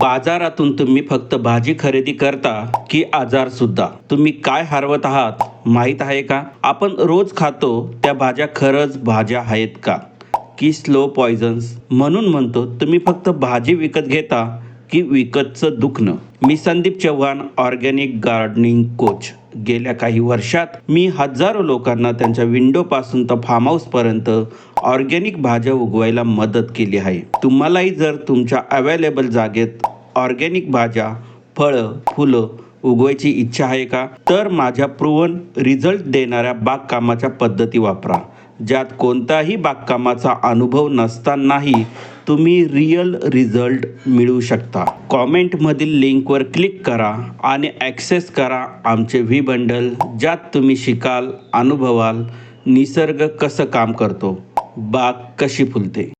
बाजारातून तुम्ही फक्त भाजी खरेदी करता की आजार सुद्धा? तुम्ही काय हरवत आहात? माहीत आहे का? आपण रोज खातो त्या भाज्या खरंच भाज्या आहेत का? की स्लो पॉयझन्स म्हणून म्हणतो तुम्ही फक्त भाजी विकत घेता की विकतचं दुखणं. मी Sandeep Chavan organic gardening coach. गेल्या काही वर्षात मी हजारो लोकांना त्यांच्या विंडोपासून तर फार्म हाऊसपर्यंत ऑर्गॅनिक भाज्या उगवायला मदत केली आहे. तुम्हालाही जर तुमच्या अवेलेबल जागेत ऑर्गॅनिक भाज्या फळं फुलं उगवायची इच्छा आहे का? तर माझ्या प्रूवन रिझल्ट देणाऱ्या बागकामाच्या पद्धती वापरा. ज्यात कोणताही बागकामाचा अनुभव नसतानाही तुम्ही रिअल रिझल्ट मिळवू शकता. कॉमेंटमधील लिंकवर क्लिक करा आणि ॲक्सेस करा आमचे व्ही बंडल ज्यात तुम्ही शिकाल अनुभवाल निसर्ग कसं काम करतो बाग कशी फुलते.